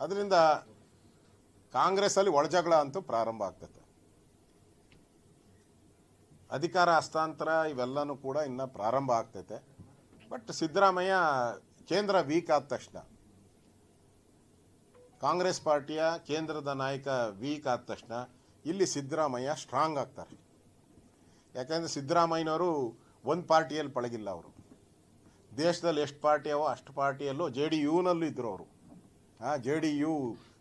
ಅದರಿಂದ ಕಾಂಗ್ರೆಸ್ಸಲ್ಲಿ ಒಳಜಗಳ ಅಂತೂ ಪ್ರಾರಂಭ ಆಗ್ತದೆ. ಅಧಿಕಾರ, ಹಸ್ತಾಂತರ ಇವೆಲ್ಲನೂ ಕೂಡ ಇನ್ನು ಪ್ರಾರಂಭ ಆಗ್ತೈತೆ. ಬಟ್ ಸಿದ್ದರಾಮಯ್ಯ ಕೇಂದ್ರ ವೀಕ್ ಆದ ತಕ್ಷಣ, ಕಾಂಗ್ರೆಸ್ ಪಾರ್ಟಿಯ ಕೇಂದ್ರದ ನಾಯಕ ವೀಕ್ ಆದ ತಕ್ಷಣ ಇಲ್ಲಿ ಸಿದ್ದರಾಮಯ್ಯ ಸ್ಟ್ರಾಂಗ್ ಆಗ್ತಾರೆ. ಯಾಕಂದ್ರೆ ಸಿದ್ದರಾಮಯ್ಯನವರು ಒಂದು ಪಾರ್ಟಿಯಲ್ಲಿ ಪಳಗಿಲ್ಲ ಅವರು. ದೇಶದಲ್ಲಿ ಎಷ್ಟು ಪಾರ್ಟಿ ಅವೋ ಅಷ್ಟು ಪಾರ್ಟಿಯಲ್ಲೂ ಜೆ ಡಿ ಯುನಲ್ಲೂ ಇದ್ದರು ಅವರು. J D U,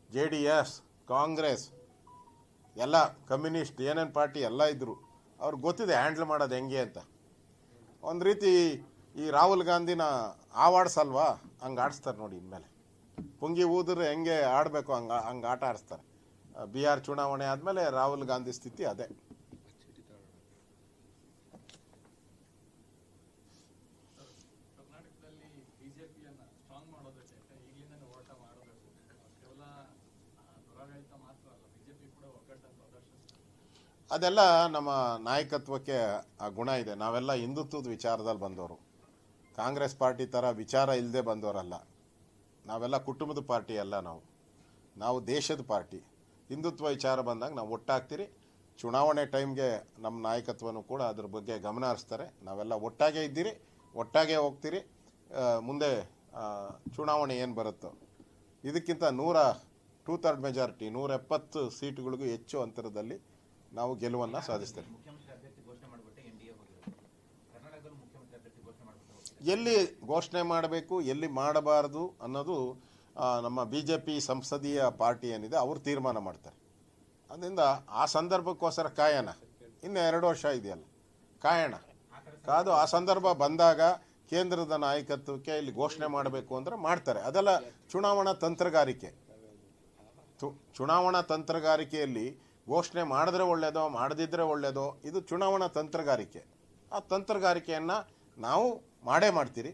J D S, Congress, ಎಲ್ಲ ಕಮ್ಯುನಿಸ್ಟ್, ಏನೇನು ಪಾರ್ಟಿ ಎಲ್ಲ ಇದ್ದರು ಅವ್ರಿಗೆ ಗೊತ್ತಿದೆ ಹ್ಯಾಂಡ್ಲ್ ಮಾಡೋದು ಹೆಂಗೆ ಅಂತ. ಒಂದು ರೀತಿ ಈ ರಾಹುಲ್ ಗಾಂಧಿನ ಆವಾಡ್ಸಲ್ವಾ? ಹಂಗೆ ಆಡಿಸ್ತಾರೆ ನೋಡಿ ಇನ್ಮೇಲೆ. ಪುಂಗಿ ಊದ್ರೆ ಹೆಂಗೆ ಆಡಬೇಕು, ಹಂಗೆ ಹಂಗೆ ಆಟ ಆಡಿಸ್ತಾರೆ. ಬಿಹಾರ್ ಚುನಾವಣೆ ಆದಮೇಲೆ ರಾಹುಲ್ ಗಾಂಧಿ ಸ್ಥಿತಿ ಅದೇ. ಕರ್ನಾಟಕದಲ್ಲಿ ಬಿಜೆಪಿಯನ್ನು ಸ್ಟ್ರಾಂಗ್ ಮಾಡೋದಕ್ಕೆ ಈಗಲಿಂದ ಹೋರಾಟ ಮಾಡಬೇಕು ಕೇವಲ ಆ, ದುರಾಡಳಿತ ಮಾತ್ರ ಅಲ್ಲ ಬಿಜೆಪಿ ಕೂಡ ಒಗ್ಗಟ್ಟನ್ನು ಪ್ರದರ್ಶಿಸ್ತಾರೆ ಅದೆಲ್ಲ ನಮ್ಮ ನಾಯಕತ್ವಕ್ಕೆ ಆ ಗುಣ ಇದೆ. ನಾವೆಲ್ಲ ಹಿಂದುತ್ವದ ವಿಚಾರದಲ್ಲಿ ಬಂದವರು. ಕಾಂಗ್ರೆಸ್ ಪಾರ್ಟಿ ಥರ ವಿಚಾರ ಇಲ್ಲದೆ ಬಂದವರಲ್ಲ. ನಾವೆಲ್ಲ ಕುಟುಂಬದ ಪಾರ್ಟಿ ಅಲ್ಲ ನಾವು. ನಾವು ದೇಶದ ಪಾರ್ಟಿ. ಹಿಂದುತ್ವ ವಿಚಾರ ಬಂದಾಗ ನಾವು ಒಟ್ಟಾಗ್ತೀರಿ. ಚುನಾವಣೆ ಟೈಮ್ಗೆ ನಮ್ಮ ನಾಯಕತ್ವನೂ ಕೂಡ ಅದ್ರ ಬಗ್ಗೆ ಗಮನ ಹರಿಸ್ತಾರೆ. ನಾವೆಲ್ಲ ಒಟ್ಟಾಗೇ ಇದ್ದೀರಿ, ಒಟ್ಟಾಗೆ ಹೋಗ್ತೀರಿ. ಮುಂದೆ ಚುನಾವಣೆ ಏನು ಬರುತ್ತೋ. ಇದಕ್ಕಿಂತ ನೂರ ಟೂ ಥರ್ಡ್ ಮೆಜಾರಿಟಿ ನೂರ ಎಪ್ಪತ್ತು ಸೀಟುಗಳಿಗೂ ಹೆಚ್ಚು ಅಂತರದಲ್ಲಿ ನಾವು ಗೆಲುವನ್ನ ಸಾಧಿಸ್ತೇವೆ. ಎಲ್ಲಿ ಘೋಷಣೆ ಮಾಡಬೇಕು, ಎಲ್ಲಿ ಮಾಡಬಾರದು ಅನ್ನೋದು ನಮ್ಮ ಬಿ ಜೆ ಪಿ ಸಂಸದೀಯ ಪಾರ್ಟಿ ಏನಿದೆ, ಅವರು ತೀರ್ಮಾನ ಮಾಡ್ತಾರೆ. ಅದರಿಂದ ಆ ಸಂದರ್ಭಕ್ಕೋಸ್ಕರ ಕಾಯಣ ಇನ್ನು ಎರಡು ವರ್ಷ ಇದೆಯಲ್ಲ, ಕಾಯಣ. ಕಾದು ಆ ಸಂದರ್ಭ ಬಂದಾಗ ಕೇಂದ್ರದ ನಾಯಕತ್ವಕ್ಕೆ ಇಲ್ಲಿ ಘೋಷಣೆ ಮಾಡಬೇಕು ಅಂದರೆ ಮಾಡ್ತಾರೆ. ಅದೆಲ್ಲ ಚುನಾವಣಾ ತಂತ್ರಗಾರಿಕೆ. ಚುನಾವಣಾ ತಂತ್ರಗಾರಿಕೆಯಲ್ಲಿ ಘೋಷಣೆ ಮಾಡಿದ್ರೆ ಒಳ್ಳೆಯದೋ ಮಾಡದಿದ್ದರೆ ಒಳ್ಳೆಯದೋ ಇದು ಚುನಾವಣಾ ತಂತ್ರಗಾರಿಕೆ. ಆ ತಂತ್ರಗಾರಿಕೆಯನ್ನು ನಾವು ಮಾಡೇ ಮಾಡ್ತೀರಿ.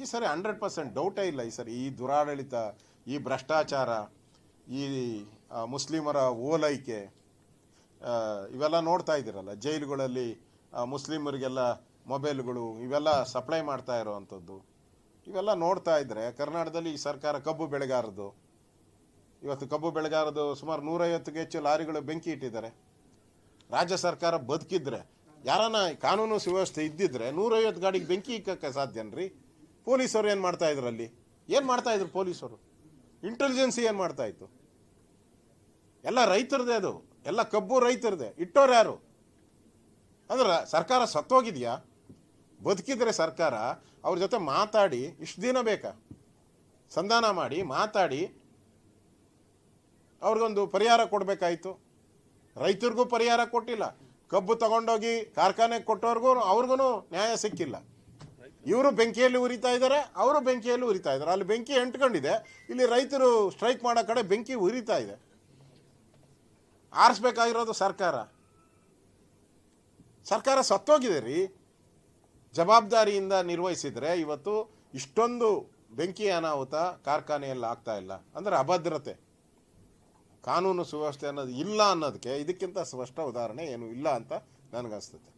ಈ ಸರಿ ಹಂಡ್ರೆಡ್ ಪರ್ಸೆಂಟ್ ಡೌಟೇ ಇಲ್ಲ ಈ ಸರಿ. ಈ ದುರಾಡಳಿತ, ಈ ಭ್ರಷ್ಟಾಚಾರ, ಈ ಮುಸ್ಲಿಮರ ಓಲೈಕೆ ಇವೆಲ್ಲ ನೋಡ್ತಾ ಇದ್ದೀರಲ್ಲ. ಜೈಲುಗಳಲ್ಲಿ ಮುಸ್ಲಿಮರಿಗೆಲ್ಲ ಮೊಬೈಲ್ಗಳು, ಇವೆಲ್ಲ ಸಪ್ಲೈ ಮಾಡ್ತಾ ಇರೋವಂಥದ್ದು. ಇವೆಲ್ಲ ನೋಡ್ತಾ ಇದ್ದರೆ ಕರ್ನಾಟಕದಲ್ಲಿ ಈ ಸರ್ಕಾರ ಕಬ್ಬು ಬೆಳೆಗಾರದು ಇವತ್ತು ಕಬ್ಬು ಬೆಳೆಗಾರದು ಸುಮಾರು ನೂರೈವತ್ತಿಗೆ ಹೆಚ್ಚು ಲಾರಿಗಳು ಬೆಂಕಿ ಇಟ್ಟಿದ್ದಾರೆ. ರಾಜ್ಯ ಸರ್ಕಾರ ಬದುಕಿದ್ರೆ, ಯಾರನ್ನ ಕಾನೂನು ಸುವ್ಯವಸ್ಥೆ ಇದ್ದಿದ್ರೆ ನೂರೈವತ್ತು ಗಾಡಿಗೆ ಬೆಂಕಿ ಇಕ್ಕಕ್ಕೆ ಸಾಧ್ಯನ್ರಿ ಪೊಲೀಸರು ಏನು ಮಾಡ್ತಾ ಇದ್ರು ಅಲ್ಲಿ? ಏನು ಮಾಡ್ತಾ ಇದ್ರು ಪೊಲೀಸರು ಇಂಟೆಲಿಜೆನ್ಸಿ ಏನು ಮಾಡ್ತಾ ಇತ್ತು? ಎಲ್ಲ ರೈತರದೇ ಅದು. ಎಲ್ಲ ಕಬ್ಬು ರೈತರದೇ. ಇಟ್ಟೋರು ಯಾರು? ಅಂದ್ರೆ ಸರ್ಕಾರ ಸತ್ತೋಗಿದೆಯಾ? ಬದುಕಿದ್ರೆ ಸರ್ಕಾರ ಅವ್ರ ಜೊತೆ ಮಾತಾಡಿ, ಇಷ್ಟು ದಿನ ಬೇಕಾ? ಸಂಧಾನ ಮಾಡಿ, ಮಾತಾಡಿ ಅವ್ರಿಗೊಂದು ಪರಿಹಾರ ಕೊಡಬೇಕಾಯಿತು. ರೈತರಿಗೂ ಪರಿಹಾರ ಕೊಟ್ಟಿಲ್ಲ. ಕಬ್ಬು ತಗೊಂಡೋಗಿ ಕಾರ್ಖಾನೆಗೆ ಕೊಟ್ಟವ್ರಿಗೂ ಅವ್ರಿಗೂ ನ್ಯಾಯ ಸಿಕ್ಕಿಲ್ಲ. ಇವರು ಬೆಂಕಿಯಲ್ಲಿ ಉರಿತಾ ಇದ್ದಾರೆ, ಅವರು ಬೆಂಕಿಯಲ್ಲಿ ಉರಿತಾ ಇದ್ದಾರೆ. ಅಲ್ಲಿ ಬೆಂಕಿ ಎಂಟ್ಕೊಂಡಿದೆ, ಇಲ್ಲಿ ರೈತರು ಸ್ಟ್ರೈಕ್ ಮಾಡೋ ಕಡೆ ಬೆಂಕಿ ಉರಿತಾ ಇದೆ. ಆರಿಸ್ಬೇಕಾಗಿರೋದು ಸರ್ಕಾರ. ಸರ್ಕಾರ ಸತ್ತೋಗಿದೆ ರೀ. ಜವಾಬ್ದಾರಿಯಿಂದ ನಿರ್ವಹಿಸಿದರೆ ಇವತ್ತು ಇಷ್ಟೊಂದು ಬೆಂಕಿ ಅನಾಹುತ ಕಾರ್ಖಾನೆಯಲ್ಲಿ ಆಗ್ತಾ ಇಲ್ಲ. ಅಂದರೆ ಅಭದ್ರತೆ. ಕಾನೂನು ಸುವ್ಯವಸ್ಥೆ ಅನ್ನೋದು ಇಲ್ಲ ಅನ್ನೋದಕ್ಕೆ ಇದಕ್ಕಿಂತ ಸ್ಪಷ್ಟ ಉದಾಹರಣೆ ಏನು ಇಲ್ಲ ಅಂತ ನನಗನ್ಸ್ತದೆ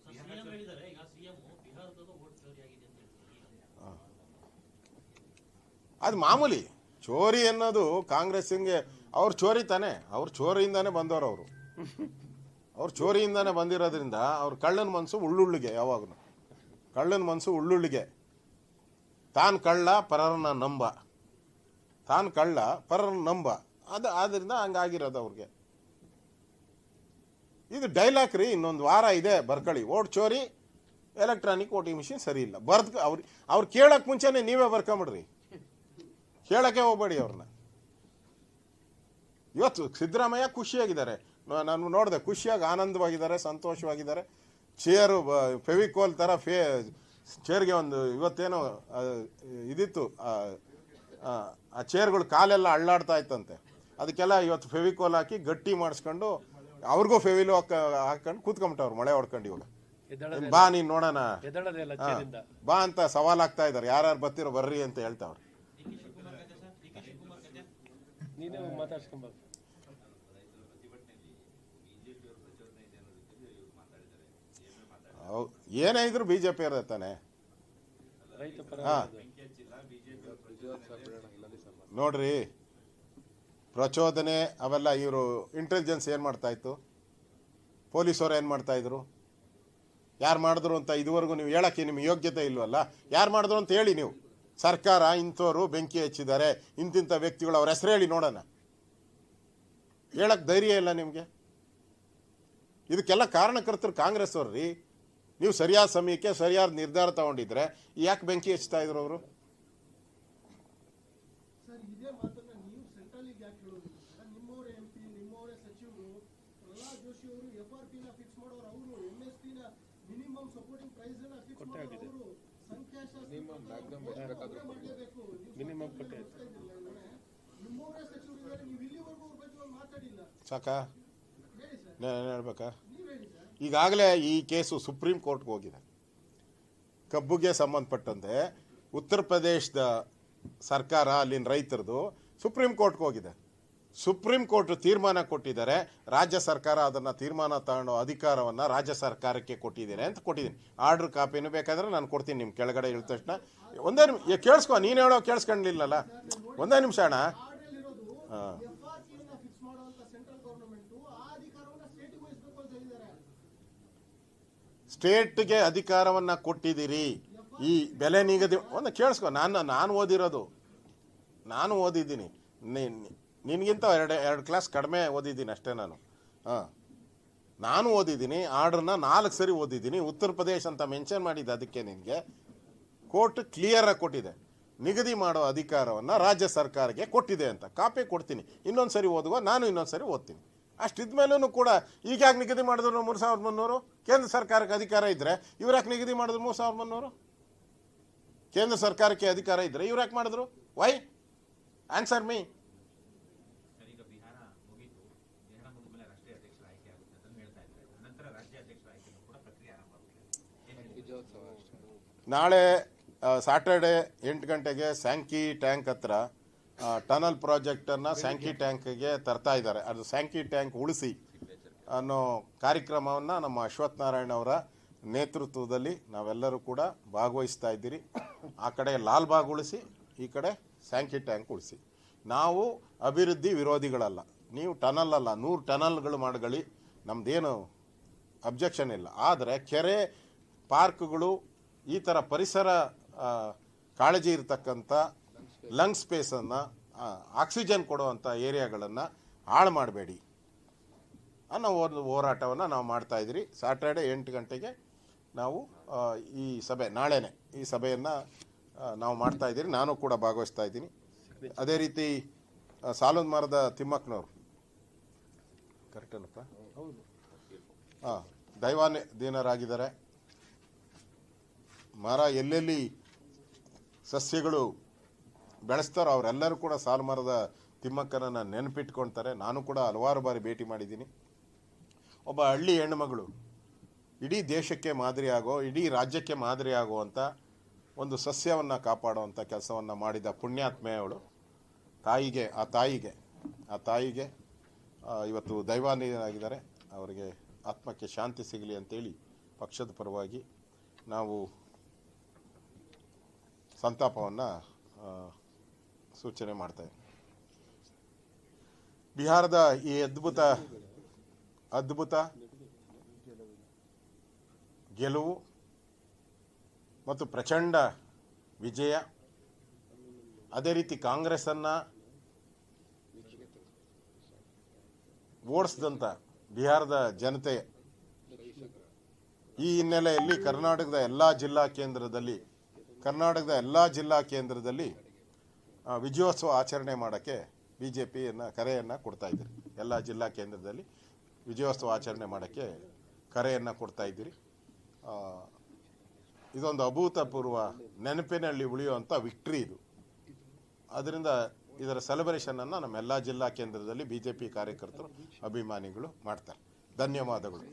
ಅದು ಮಾಮೂಲಿ ಚೋರಿ ಅನ್ನೋದು ಕಾಂಗ್ರೆಸ್ಸಿಂಗೆ ಅವ್ರು ಚೋರಿ ತಾನೆ, ಅವ್ರು ಚೋರಿಯಿಂದಾನೇ ಬಂದವರು ಅವರು. ಅವ್ರು ಚೋರಿಯಿಂದಾನೇ ಬಂದಿರೋದ್ರಿಂದ ಅವ್ರ ಕಳ್ಳನ ಮನಸ್ಸು ಉಳ್ಳುಳ್ಳಿಗೆ ಯಾವಾಗಲೂ. ಕಳ್ಳನ ಮನಸ್ಸು ಉಳ್ಳುಳ್ಳಿಗೆ. ತಾನು ಕಳ್ಳ ಪರರನ್ನ ನಂಬ. ತಾನು ಕಳ್ಳ ಪರರನ್ನ ನಂಬ. ಅದು ಆದ್ದರಿಂದ ಹಂಗಾಗಿರೋದು ಅವ್ರಿಗೆ. ಇದು ಡೈಲಾಗ್ ರೀ, ಇನ್ನೊಂದು ವಾರ ಇದೆ ಬರ್ಕೊಳ್ಳಿ ಓಟ್ ಚೋರಿ ಎಲೆಕ್ಟ್ರಾನಿಕ್ ವೋಟಿಂಗ್ ಮಿಷಿನ್ ಸರಿ ಇಲ್ಲ. ಬರ್ದ್, ಅವ್ರು ಅವ್ರು ಕೇಳಕ್ಕೆ ಮುಂಚೆನೆ ನೀವೇ ಬರ್ಕೊಂಬಿಡ್ರಿ. ಕೇಳಕ್ಕೆ ಹೋಗ್ಬೇಡಿ ಅವ್ರನ್ನ ಇವತ್ತು ಸಿದ್ದರಾಮಯ್ಯ ಖುಷಿಯಾಗಿದ್ದಾರೆ. ನಾನು ನೋಡಿದೆ, ಖುಷಿಯಾಗಿ ಆನಂದವಾಗಿದ್ದಾರೆ, ಸಂತೋಷವಾಗಿದ್ದಾರೆ. ಚೇರು ಫೆವಿಕೋಲ್ ಥರ ಫೇ, ಚೇರ್ಗೆ ಒಂದು ಇವತ್ತೇನೋ ಇದಿತ್ತು ಆ ಚೇರ್ಗಳು ಕಾಲೆಲ್ಲ ಅಳ್ಳಾಡ್ತಾ ಇತ್ತಂತೆ. ಅದಕ್ಕೆಲ್ಲ ಇವತ್ತು ಫೆವಿಕೋಲ್ ಹಾಕಿ ಗಟ್ಟಿ ಮಾಡಿಸ್ಕೊಂಡು ಅವ್ರಿಗೂ ಫೆವಿಲು ಹಾಕ ಹಾಕೊಂಡು ಕೂತ್ಕೊಂಬಿಟ್ಟವ್ರು ಮಳೆ ಹೊಡ್ಕೊಂಡು ಇವಾಗ ಬಾ ನೀನ್ ನೋಡೋಣ. ಬಾ ಅಂತ ಸವಾಲ್ ಆಗ್ತಾ ಇದ್ದಾರೆ. ಯಾರ್ಯಾರು ಬರ್ತಿರೋ ಬರ್ರಿ ಅಂತ ಹೇಳ್ತಾವ್ರು. ಏನೇ ಇದ್ರು ಬಿಜೆಪಿ ಜೆ ಪಿ ಇರೋದು ತಾನೆ. ನೋಡ್ರಿ. ಪ್ರಚೋದನೆ, ಅವೆಲ್ಲ ಇವರು ಇಂಟೆಲಿಜೆನ್ಸ್ ಏನು ಮಾಡ್ತಾಯಿತ್ತು ಪೊಲೀಸವ್ರು ಏನು ಮಾಡ್ತಾಯಿದ್ರು ಯಾರು ಮಾಡಿದ್ರು ಅಂತ ಇದುವರೆಗೂ ನೀವು ಹೇಳೋಕ್ಕೆ ನಿಮ್ಮ ಯೋಗ್ಯತೆ ಇಲ್ವಲ್ಲ? ಯಾರು ಮಾಡಿದ್ರು ಅಂತ ಹೇಳಿ ನೀವು. ಸರ್ಕಾರ ಇಂಥವರು ಬೆಂಕಿ ಹಚ್ಚಿದ್ದಾರೆ. ಇಂತಿಂಥ ವ್ಯಕ್ತಿಗಳು ಅವ್ರ ಹೆಸರು ಹೇಳಿ ನೋಡೋಣ. ಹೇಳಕ್ಕೆ ಧೈರ್ಯ ಇಲ್ಲ ನಿಮಗೆ? ಇದಕ್ಕೆಲ್ಲ ಕಾರಣಕರ್ತರು ಕಾಂಗ್ರೆಸ್ ಅವ್ರು ರೀ. ನೀವು ಸರಿಯಾದ ಸಮಯಕ್ಕೆ ಸರಿಯಾದ ನಿರ್ಧಾರ ತಗೊಂಡಿದ್ರೆ ಯಾಕೆ ಬೆಂಕಿ ಹಚ್ತಾ ಇದ್ರು ಅವರು ಸರ್ ಇದೇ ಮಾತನ್ನ ನೀವು ಸೆಂಟ್ರಲಿಗೆ ಯಾಕೆ ಹೇಳೋದಿಲ್ಲ ಸರ್ ನಿಮ್ಮವರೇ ಎಂ ಪಿ ನಿಮ್ಮವರೇ ಸಚಿವರು ಜೋಶಿ ಅವರು ಎಫ್ ಆರ್ ಪಿ ನ ಫಿಕ್ಸ್ ಮಾಡೋರು ಅವರು ಎಂ ಎಸ್ ಪಿ ನ ಮಿನಿಮಮ್ ಸಪೋರ್ಟಿಂಗ್ ಪ್ರೈಸ್ ಫಿಕ್ಸ್ ಮಾಡೋರು ಅವರು. ಸಂಖ್ಯಾಶಾಸ್ತ್ರ ಮಾಡಲೇಬೇಕು. Minimum ಕೊಟ್ಟೆ. ನಿಮ್ಮವರೇ ಸಚಿವರು ಇದ್ದಾರೆ ನೀವು ಇಲ್ಲಿವರೆಗೂ ಅವ್ರ ಬಗ್ಗೆ ಮಾತಾಡಿಲ್ಲ. ಸಾಕಾ? ನಾನು ಹೇಳ್ಬೇಕಾ? ಈಗಾಗಲೇ ಈ ಕೇಸು ಸುಪ್ರೀಂ ಕೋರ್ಟ್ಗೆ ಹೋಗಿದೆ. ಕಬ್ಬುಗೆ ಸಂಬಂಧಪಟ್ಟಂತೆ ಉತ್ತರ ಪ್ರದೇಶದ ಸರ್ಕಾರ ಅಲ್ಲಿನ ರೈತರದು ಸುಪ್ರೀಂ ಕೋರ್ಟ್ಗೆ ಹೋಗಿದೆ. ಸುಪ್ರೀಂ ಕೋರ್ಟ್ ತೀರ್ಮಾನ ಕೊಟ್ಟಿದ್ದಾರೆ. ರಾಜ್ಯ ಸರ್ಕಾರ ಅದನ್ನು ತೀರ್ಮಾನ ತಗೊಳ್ಳೋ ಅಧಿಕಾರವನ್ನು ರಾಜ್ಯ ಸರ್ಕಾರಕ್ಕೆ ಕೊಟ್ಟಿದ್ದೇನೆ ಅಂತ ಕೊಟ್ಟಿದ್ದೀನಿ. ಆರ್ಡ್ರ್ ಕಾಪಿನೂ ಬೇಕಾದ್ರೆ ನಾನು ಕೊಡ್ತೀನಿ ನಿಮ್ಮ ಕೆಳಗಡೆ ಇಳಿದ ತಕ್ಷಣ. ಒಂದೇ ನಿಮಿಷ ಕೇಳಿಸ್ಕೊ, ನೀನು ಹೇಳೋ ಕೇಳಿಸ್ಕೊಂಡಿಲ್ಲಲ್ಲ. ಒಂದೇ ನಿಮಿಷ ಅಣ್ಣ. ಹಾಂ. ಸ್ಟೇಟಿಗೆ ಅಧಿಕಾರವನ್ನು ಕೊಟ್ಟಿದ್ದೀರಿ. ಈ ಬೆಲೆ ನಿಗದಿ, ಒಂದು ಕೇಳಿಸ್ಕೊ, ನಾನು ನಾನು ಓದಿರೋದು. ನಾನು ಓದಿದ್ದೀನಿ. ನಿನಗಿಂತ ಎರಡು ಎರಡು ಕ್ಲಾಸ್ ಕಡಿಮೆ ಓದಿದ್ದೀನಿ ಅಷ್ಟೇ ನಾನು. ಹಾಂ. ನಾನು ಓದಿದ್ದೀನಿ ಆರ್ಡ್ರನ್ನ ನಾಲ್ಕು ಸರಿ ಓದಿದ್ದೀನಿ, ಉತ್ತರ ಪ್ರದೇಶ ಅಂತ ಮೆನ್ಷನ್ ಮಾಡಿದ್ದೆ ಅದಕ್ಕೆ ನಿನಗೆ. ಕೋರ್ಟ್ ಕ್ಲಿಯರಾಗಿ ಕೊಟ್ಟಿದೆ. ನಿಗದಿ ಮಾಡೋ ಅಧಿಕಾರವನ್ನು ರಾಜ್ಯ ಸರ್ಕಾರಕ್ಕೆ ಕೊಟ್ಟಿದೆ ಅಂತ. ಕಾಪಿ ಕೊಡ್ತೀನಿ. ಇನ್ನೊಂದು ಸರಿ ಓದುವ, ನಾನು ಇನ್ನೊಂದು ಸರಿ ಓದ್ತೀನಿ. ಅಷ್ಟಿದ್ಮೇಲೂ ಕೂಡ ಈಗ ಯಾಕೆ ನಿಗದಿ ಮಾಡಿದ್ರು ಮೂರು ಸಾವಿರದ ಮುನ್ನೂರು? ಕೇಂದ್ರ ಸರ್ಕಾರಕ್ಕೆ ಅಧಿಕಾರ ಇದ್ದರೆ ಇವ್ರು ಯಾಕೆ ನಿಗದಿ ಮಾಡಿದ್ರು ಮೂರು ಸಾವಿರದ ಮುನ್ನೂರು? ಕೇಂದ್ರ ಸರ್ಕಾರಕ್ಕೆ ಅಧಿಕಾರ ಇದ್ದರೆ ಇವ್ರು ಯಾಕೆ ಮಾಡಿದ್ರು? ವೈ ಆನ್ಸರ್ ಮೀ ಸರ್ ಈಗ ಬಿಹಾರ ಮುಗೀತು ಬಿಹಾರ ಮುಗಿದ ಮೇಲೆ ರಾಷ್ಟ್ರೀಯ ಅಧ್ಯಕ್ಷರ ಆಯ್ಕೆ ಆಗುತ್ತೆ ಅಂತ ಹೇಳ್ತಾ ಇದ್ದಾರೆ ನಂತರ ರಾಜ್ಯ ಅಧ್ಯಕ್ಷರ ಆಯ್ಕೆನೂ ಕೂಡ ಪ್ರಕ್ರಿಯೆ ಆರಂಭ ಆಗುತ್ತೆ ಏನ್ ಹೇಳ್ತೀರಿ? ನಾಳೆ ಸ್ಯಾಟರ್ಡೆ ಎಂಟು ಗಂಟೆಗೆ ಸ್ಯಾಂಕಿ ಟ್ಯಾಂಕ್ ಹತ್ರ ಟನಲ್ ಪ್ರಾಜೆಕ್ಟನ್ನು ಸ್ಯಾಂಕಿ ಟ್ಯಾಂಕ್ಗೆ ತರ್ತಾ ಇದ್ದಾರೆ. ಅದು ಸ್ಯಾಂಕಿ ಟ್ಯಾಂಕ್ ಉಳಿಸಿ ಅನ್ನೋ ಕಾರ್ಯಕ್ರಮವನ್ನು ನಮ್ಮ ಅಶ್ವಥ್ ನಾರಾಯಣ ಅವರ ನೇತೃತ್ವದಲ್ಲಿ ನಾವೆಲ್ಲರೂ ಕೂಡ ಭಾಗವಹಿಸ್ತಾ ಇದ್ದೀರಿ. ಆ ಕಡೆ ಲಾಲ್ಬಾಗ್ ಉಳಿಸಿ ಈ ಕಡೆ ಸ್ಯಾಂಕಿ ಟ್ಯಾಂಕ್ ಉಳಿಸಿ. ನಾವು ಅಭಿವೃದ್ಧಿ ವಿರೋಧಿಗಳಲ್ಲ. ನೀವು ಟನಲ್ ಅಲ್ಲ ನೂರು ಟನಲ್ಗಳು ಮಾಡಗಳಿ ನಮ್ಮದೇನು ಅಬ್ಜೆಕ್ಷನ್ ಇಲ್ಲ. ಆದರೆ ಕೆರೆ ಪಾರ್ಕ್ಗಳು ಈ ಥರ ಪರಿಸರ ಕಾಳಜಿ ಇರತಕ್ಕಂಥ ಲಂಗ್ ಸ್ಪೇಸನ್ನು ಆಕ್ಸಿಜನ್ ಕೊಡುವಂಥ ಏರಿಯಾಗಳನ್ನು ಹಾಳು ಮಾಡಬೇಡಿ ಅನ್ನೋ ಒಂದು ಹೋರಾಟವನ್ನು ನಾವು ಮಾಡ್ತಾ ಇದ್ದೀರಿ ಸಾಟರ್ಡೆ ಎಂಟು ಗಂಟೆಗೆ ನಾವು ಈ ಸಭೆ ನಾಳೆನೆ ಈ ಸಭೆಯನ್ನು ನಾವು ಮಾಡ್ತಾ ಇದ್ದೀರಿ. ನಾನು ಕೂಡ ಭಾಗವಹಿಸ್ತಾ ಇದ್ದೀನಿ. ಅದೇ ರೀತಿ ಸಾಲದ ಮರದ ತಿಮ್ಮಕ್ಕನವರು. ಕರೆಕ್ಟೇನಪ್ಪ ಹೌದು. ಹಾಂ ದೈವಾಧೀನರಾಗಿದ್ದಾರೆ ಮರ ಎಲ್ಲೆಲ್ಲಿ ಸಸ್ಯಗಳು ಬೆಳೆಸ್ತಾರೋ ಅವರೆಲ್ಲರೂ ಕೂಡ ಸಾಲು ಮರದ ತಿಮ್ಮಕ್ಕನನ್ನು ನೆನಪಿಟ್ಕೊಳ್ತಾರೆ ನಾನು ಕೂಡ ಹಲವಾರು ಬಾರಿ ಭೇಟಿ ಮಾಡಿದ್ದೀನಿ. ಒಬ್ಬ ಹಳ್ಳಿ ಹೆಣ್ಣುಮಗಳು, ಇಡೀ ದೇಶಕ್ಕೆ ಮಾದರಿ ಆಗೋ, ಇಡೀ ರಾಜ್ಯಕ್ಕೆ ಮಾದರಿ ಆಗುವಂಥ ಒಂದು ಸಸ್ಯವನ್ನು ಕಾಪಾಡುವಂಥ ಕೆಲಸವನ್ನು ಮಾಡಿದ ಪುಣ್ಯಾತ್ಮೆಯವಳು. ತಾಯಿಗೆ, ಆ ತಾಯಿಗೆ ಆ ತಾಯಿಗೆ ಇವತ್ತು ದೈವಾಧೀನರಾಗಿದ್ದಾರೆ ಅವರಿಗೆ ಆತ್ಮಕ್ಕೆ ಶಾಂತಿ ಸಿಗಲಿ ಅಂತೇಳಿ ಪಕ್ಷದ ಪರವಾಗಿ ನಾವು ಸಂತಾಪವನ್ನು ಸೂಚನೆ ಮಾಡ್ತಾ ಬಿಹಾರದ ಈ ಅದ್ಭುತ ಅದ್ಭುತ ಗೆಲುವು ಮತ್ತು ಪ್ರಚಂಡ ವಿಜಯ, ಅದೇ ರೀತಿ ಕಾಂಗ್ರೆಸ್ಸನ್ನು ಓಡಿಸಿದಂಥ ಬಿಹಾರದ ಜನತೆ ಈ ಹಿನ್ನೆಲೆಯಲ್ಲಿ ಕರ್ನಾಟಕದ ಎಲ್ಲ ಜಿಲ್ಲಾ ಕೇಂದ್ರದಲ್ಲಿ ಕರ್ನಾಟಕದ ಎಲ್ಲ ಜಿಲ್ಲಾ ಕೇಂದ್ರದಲ್ಲಿ ವಿಜಯೋತ್ಸವ ಆಚರಣೆ ಮಾಡೋಕ್ಕೆ ಬಿ ಜೆ ಪಿಯನ್ನು ಕರೆಯನ್ನು ಕೊಡ್ತಾ ಇದ್ದೀರಿ ಎಲ್ಲ ಜಿಲ್ಲಾ ಕೇಂದ್ರದಲ್ಲಿ ವಿಜಯೋತ್ಸವ ಆಚರಣೆ ಮಾಡೋಕ್ಕೆ ಕರೆಯನ್ನು ಕೊಡ್ತಾ ಇದ್ದೀರಿ. ಆ, ಇದೊಂದು ಅಭೂತಪೂರ್ವ ನೆನಪಿನಲ್ಲಿ ಉಳಿಯುವಂಥ ವಿಕ್ಟ್ರಿ ಇದು. ಅದರಿಂದ ಇದರ ಸೆಲೆಬ್ರೇಷನನ್ನು ನಮ್ಮ ಎಲ್ಲ ಜಿಲ್ಲಾ ಕೇಂದ್ರದಲ್ಲಿ ಬಿ ಜೆ ಪಿ ಕಾರ್ಯಕರ್ತರು ಅಭಿಮಾನಿಗಳು ಮಾಡ್ತಾರೆ. ಧನ್ಯವಾದಗಳು.